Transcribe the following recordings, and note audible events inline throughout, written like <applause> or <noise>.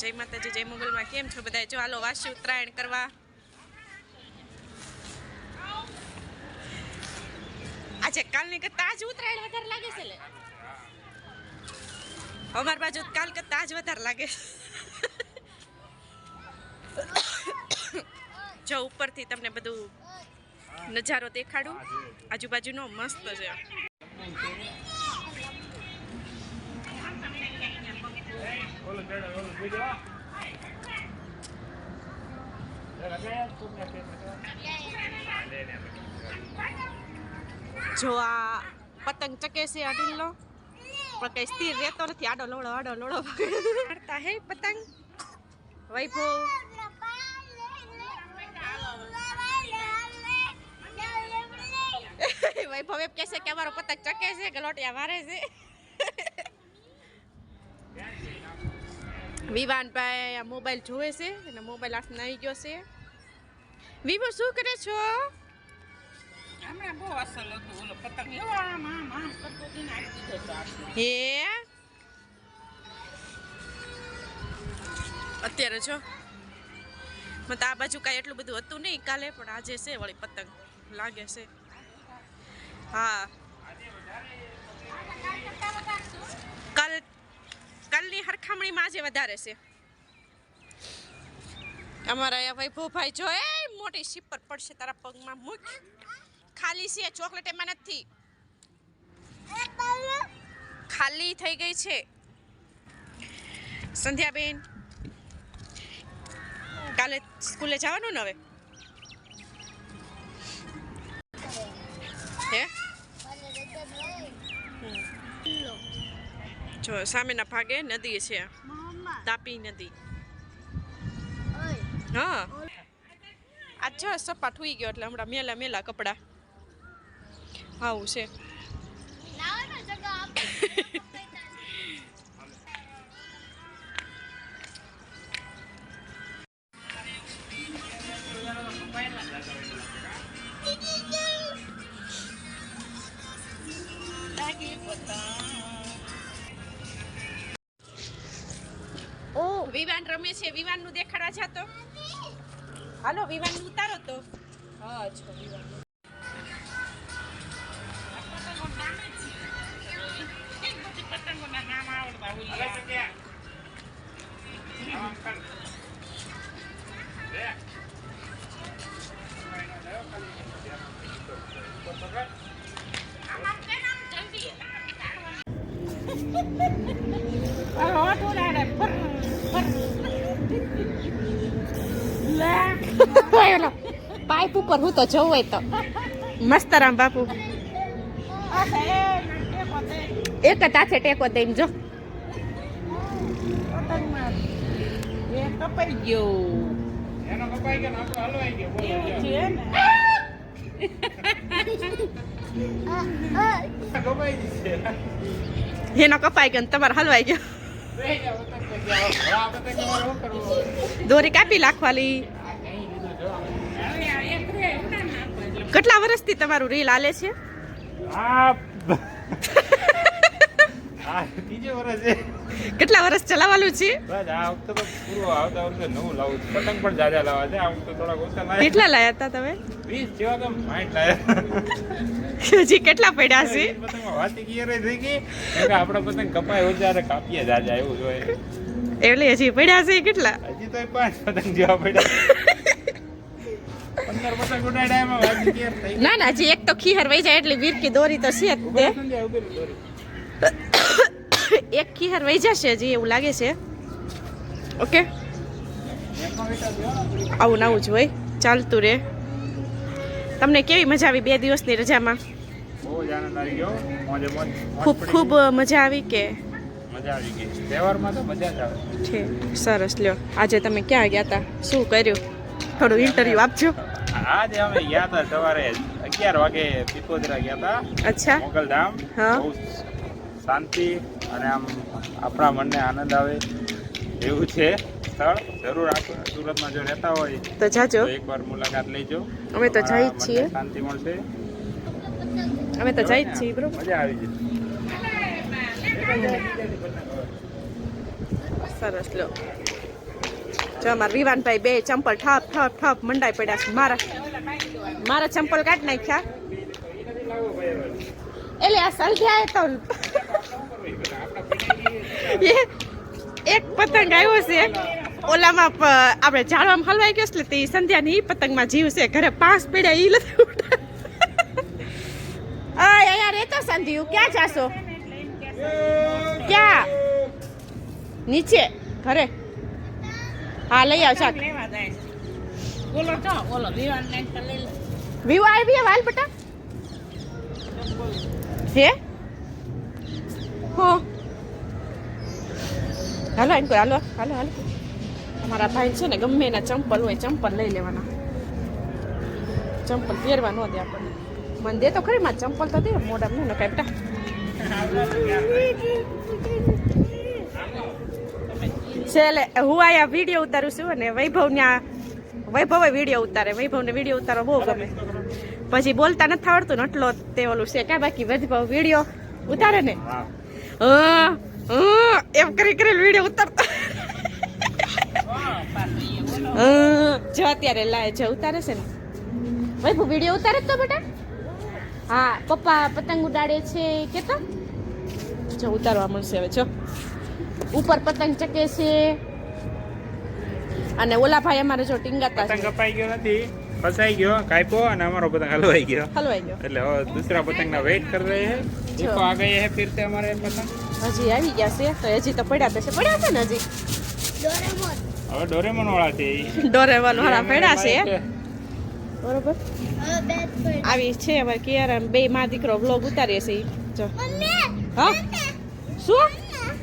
જય માતાજી, જય મોગલમાં. કેમ છો બધા જો હાલો વાસી ઉત્તરાયણ કરવા. આજે કાલની કરતા આજ ઉત્તરાયણ વધારે લાગે છે અમાર બાજુ કાલ કરતા આજ વધારે લાગે. જો ઉપરથી તમને બધું નજારો દેખાડું. આજુબાજુનો મસ્ત છે. જો આ પતંગ ચકે છે આ ઢીલો પણ કઈ સ્થિર રહેતો નથી. આડો લોડો આડો લોડો મારતા હે પતંગ? વૈભવ. વૈભવ એમ કહેશે કે અમારો પતંગ ચકે છે કે લોટિયા મારે છે. વિવાનભાઈ આ મોબાઈલ જોવે છે અને મોબાઈલ હાથમાં આવી ગયો છે. વિવો શું કરે છો. હે? અત્યારે છો મત આ બાજુ કાંઈ એટલું બધું હતું નહીં કાલે પણ આજે છે વળી પતંગ. લાગે છે. હા. કાલની હરખામણીમાં આજે વધારે છે. અમારા અહીંયા ભાઈ ભોભાઈ જો, એ મોટી શીપર પડશે તારા પગમાં મૂક. ખાલી છે, ચોકલેટ એમાં નથી. ખાલી થઈ ગઈ છે. સંધ્યાબેન, કાલે સ્કૂલે જવાનું ને હવે? જો સામેના ભાગે નદી છે. તાપી નદી. હા. આ જો સપાટ હોઈ ગયો એટલે હમણાં મેલા મેલા કપડા. આવું છે. લાગી પતંગ. વિવાન રમે છે વિવાનનું દેખાડવા જાતો? હાલો વિવાનનું ઉતારો તો. હા છો વિવાન. પતંગો પાઇપ ઉપર હું તો જવું હોય તો મસ્ત રામ બાપુ. એક જ હાથે ટેકો દઈને જો કપાઈ ગયો એનો કપાઈ ગયો ને તમારે હલવાઈ ગયો? દોરી કાપી નાખવાલી આ કઈ દીધું જો. હવે આ એક રે ઉડાડ નાખો એટલે કેટલા વર્ષથી તમારું રીલ હાલે છે? <laughs> કેટલા વર્ષ ચલાવવાનું છે? બસ આ વખતે તો પૂરું આવતા વર્ષે નવું લાવું પતંગ પણ જાજા લાવવા છે. આમ તો થોડા ઓછા લાવ્યા કેટલા લાયા હતા તમે? હજી કેટલા પડ્યા છે? આપણા પતંગ કપાય ઓછા કાપીએ જાજા એવું જોઈએ એટલે હજી પડ્યા છે કેટલા? હજી તો પાંચ પતંગ જેવા પડ્યા. ના ના હજી એક તો ખીહર વહી જાય એટલે વીરકી દોરી તો છે જ તે. એક ખીહર વહી જશે હજી એવું લાગે છે. ઓકે. આવું નવું જ હોય ચાલતું રે. તમને કેવી મજા આવી બે દિવસની રજામાં? બહુ જ આનંદ આવી ગયો. મોજે મોજ મોજ ખૂબ ખૂબ મજા આવી કે? ગઈ. મજા આવી ગઈ. તહેવારમાં તો મજા જ આવે. છે સરસ લ્યો. આજે તમે ક્યાં ગયા હતા શું કર્યું? થોડું ઇન્ટરવ્યુ આપજો. આજે અમે ગયા હતા સવારે અગિયાર વાગે પીપોદરા ગયા હતા. અચ્છા. મોગલધામ હા. બહુ શાંતિ અને આમ આપણા મનને આનંદ આવે એવું છે. સ્થળ જરૂર આપ સુરતમાં જો રહેતા હોય તો જાજો. એકવાર મુલાકાત લેજો. અમે તો જઈ જ છીએ. શાંતિ મળશે. અમે તો જઈ જ છીએ બરોબર મજા આવી જશે સરસ લો. જો અમારા વિવાનભાઈ બે ચંપલ ઠપ ઠપ ઠપ મંડાઈ પડ્યા છે. મારા મારા ચંપલ કાઢી નાખ્યા. એટલે આ સંધ્યા તો એક પતંગ આવ્યો છે. ઓલામાં આપણે ઝાડવામાં હલવાઈ ગયો છે તે સંધ્યાની પતંગમાં જીવ છે. ઘરે પાંચ પીડ્યા ઈ નથી ઉઠા યાર એ તો સંધ્યુ. ક્યાં જાશો? ક્યાં? નીચે. ઘરે. હા લઈ આવ શાક. બોલો તો બોલો વિવાન લઈને તો લઈ લે. વિવો આવી વાલ બટા? હે? હો. હાલો એમ કોઈ હાલો હાલો હાલો. અમારા ભાઈ છે ને ગમે એના ચંપલ હોય ચંપલ લઈ લેવાના. ચંપલ પહેરવા ન દે આપણને. મને દે તો ખરી માં ચંપલ તો દે. મોઢા ન નખાય બેટા. છેલ્લે હું આયા વીડિયો ઉતારું છું અને વૈભવ ત્યાં વૈભવે વીડિયો ઉતારે. વૈભવને વીડિયો ઉતારો બહુ ગમે. પછી બોલતા નથી આવડતું એટલો તે ઓલું છે. કાંઈ બાકી વૈભવ? વીડિયો ઉતારે ને? એમ કરી કરી વીડિયો ઉતારતો. હા, જો અત્યારે લાય જો ઉતારે છે ને. વૈભવ વીડિયો ઉતારે તો બેટા? હા પપ્પા પતંગ ઉડાડે છે કેતો? જો ઉતારવા મળશે હવે જો. ઉપર પતંગ ચકે છે. અને ઓલા ભાઈ અમારે જો ટીંગાતા પતંગ કપાઈ ગયો નથી ફસાઈ ગયો કાપ્યો અને અમારો પતંગ હલવાઈ ગયો. હલવાઈ ગયો. એટલે દૂસરા પતંગના વેઇટ કરી રહી છે. દેખો આ ગઈ હે ફિર અમારે પતંગ. હજી આવી ગયા છે તો હજી તો પડ્યા તો છે. પડ્યા છે ને હજી? ડોરેમોન હવે ડોરેમોન વાળા છે ડોરેમોન વાળા પડ્યા છે. બરોબર. આવી છે અમારે કિયારા બે માં દીકરો બ્લોગ ઉતારીએ છીએ જો. હા? શું?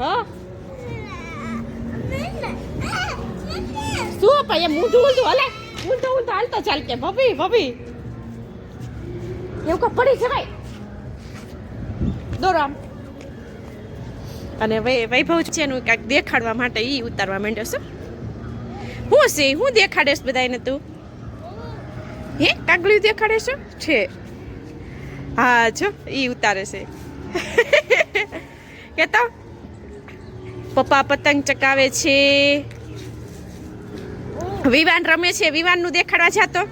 હા? શું ભાઈ એમ ઊંધું ઊંધું હલે? ઊંધું ઊંધું હાલતો ચાલ કે, ભભી ભભી. એવું કા પડી જવાય દોરો આમ. અને વૈભવ છે એનું કાંઈક દેખાડવા માટે એ ઉતારવા માંડ્યો છે. હું છે હું દેખાડેશ બધાને તું? હે? કાગળિયું દેખાડે છે? છે. હા, જો એ ઉતારે છે. <laughs> કેતા? પપ્પા પતંગ ચકાવે છે. વિવાન રમે છે, વિવાનનું દેખાડવા જાતો.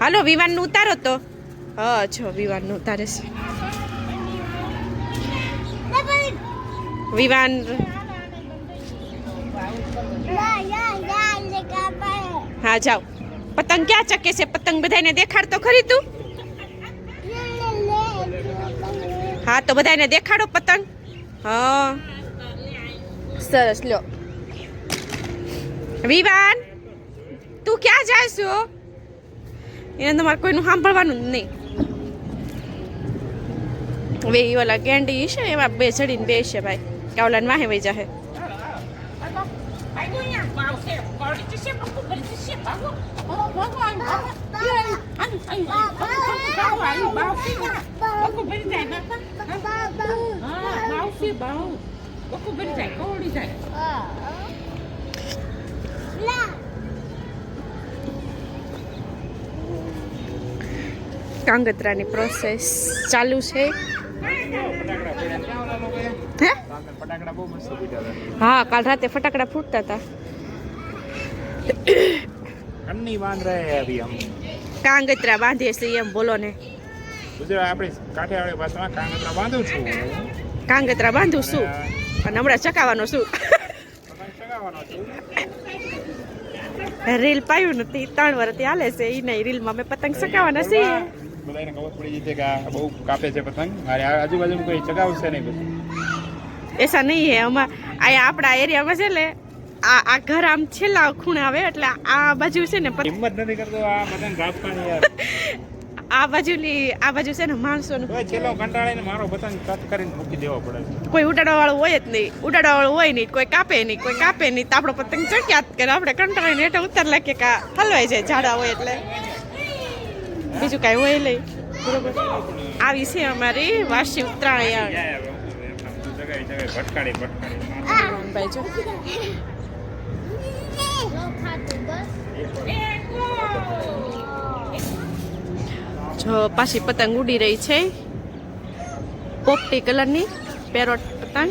હાલો, વિવાનનું ઉતારો તો. હા, છો, વિવાનનું ઉતારે છે. વિવાન હા, જાઓ. પતંગ ક્યાં ચકે છે? પતંગ બધાને દેખાડ તો ખરી તું. હા, તો બધાને દેખાડો પતંગ. હા. સરસ લો વિવાન તું ક્યાં જાય છો એને તમારે કોઈનું સાંભળવાનું જ નહીં ઈ ઓલા ગેંડી છે એમાં બે ચડીને બે છે ભાઈ કે ઓલા વાહે વહી જાહે બાઉ બાઉ બાઉ જાય કોડી જાય કાંગતરાની પ્રોસેસ ચાલુ છે. હે? કાલ રાતે ફટાકડા ફૂટતા હતા. કાંગતરા બાંધીએ છીએ એમ બોલો ને. કાંગતરા બાંધું છું. અને હમણાં ચકાવવાનો શું રીલ પાયું નથી ત્રણ વર્ષથી હાલે છે એ નહીં રીલમાં મેં પતંગ ચગાવવાના છીએ. બધાને ખબર પડી જશે કે આ બહુ કાપે છે પતંગ. મારે આજુબાજુ કોઈ ચગાવશે નહીં બધું. એસા નહીં હે અમાર અહીંયા આપણા એરિયામાં છે ને આ આ ઘર આમ છેલ્લા ખૂણે આવે એટલે આ બાજુ છે ને હિંમત નથી કરતો આ પતંગ કાપવાની યાર. <laughs> આ બાજુની આ બાજુ છે ને માણસોનું. છેલ્લો કંટાળીને મારો પતંગ કટ કરીને મૂકી દેવો પડે કોઈ ઉડાડવા વાળું હોય જ નહીં. ઉડાડવા વાળું હોય નહીં કોઈ કાપે નહીં કોઈ કાપે નહીં. તો આપણો પતંગ ચડ્યા જ કરે. આપણે કંટાળીને એટલે ઉતાર લાગીએ કે હલવાઈ જાય ઝાડા હોય એટલે. બીજું કાંઈ હોય નહીં. બરોબર આવી છે અમારી વાર્ષિક ઉત્તરાયણ. ભાઈ હવે હું એમને બધું જગાવી જગાવી ભટકાડી ભટકાડી ભાઈ જો જો પાછી પતંગ ઉડી રહી છે. પોપટી કલરની પેરોટ પતંગ.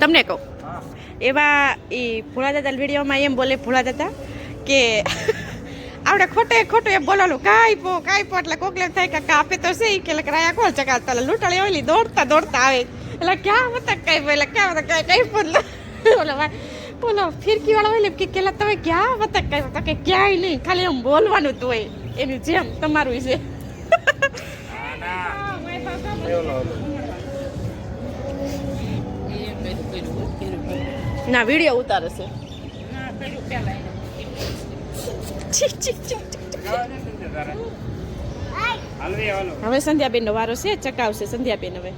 તમને કહું, એવા એ ભોળા દાદા વિડીયોમાં એમ બોલે ભોળા દાદા કે <laughs> આપણે ખોટે ખોટું એ બોલાલું કાંઈ કાંઈ પો. એટલે કોકલે થાય કે કાપે તો છે કે રાયા કોણ ચકાતા લૂંટાળી ઓલી દોડતા દોડતા આવે. એટલે ક્યાં મતક કઈ એટલે ક્યાં મતક કઈ કઈ બોલો. બોલો ભાઈ બોલો ફિરકી વાળા હોય કે કેલા તમે ક્યાં વતક તો કે ક્યાંય નહીં ખાલી એમ બોલવાનું જ હોય. એનું જેમ તમારું છે. ના ના ના વીડિયો ઉતારે છે હવે સંધ્યાબેન સંધ્યાબેનનો વારો છે ચકાવશે સંધ્યાબેન હવે.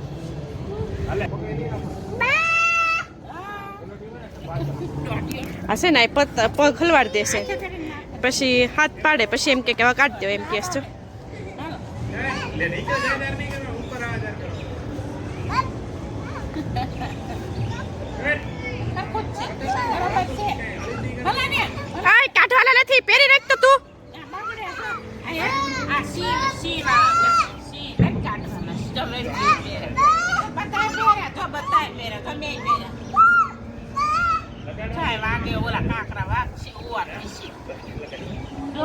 આ છે પત, પગ ખલવાડી દેશે પછી હાથ પાડે, પછી એમ કે કાઢી દો એમ કે છે લે નીચે જાય તાર નહીં કરો ઉપર આવે તાર કરો સરખું જ છે બરાબર છે ભલે ને આય કાઢવાના નથી પહેરી રાખ તો તું આ બાબડે છે. આ આ સી સી વા સી આ કાઢવાના છે. જો લઈ લે પહેરે. બધાય પહેરે તો બધાય પહેરે ગમે ઈ પહેરે છાય વાગે ઓલા કાકરા વાગશે ઉવા થશે જો.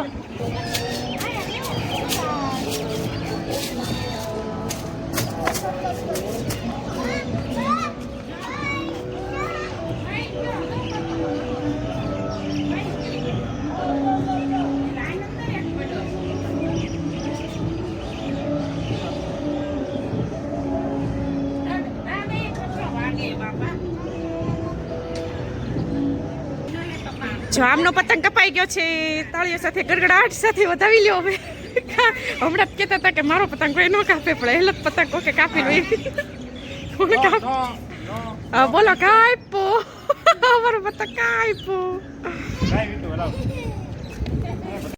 જો આમનો પતંગ કપાઈ ગયો છે તાળીઓ સાથે ગડગડાટ સાથે વધાવી લ્યો હવે. હમણાં જ કહેતા હતા કે મારો પતંગ કોઈ ન કાપે પણ એલો જ પતંગ કોકે કાપી લો કોણ કાપ બોલો કાપ્યો. અમારો પતંગ કાપ્યો.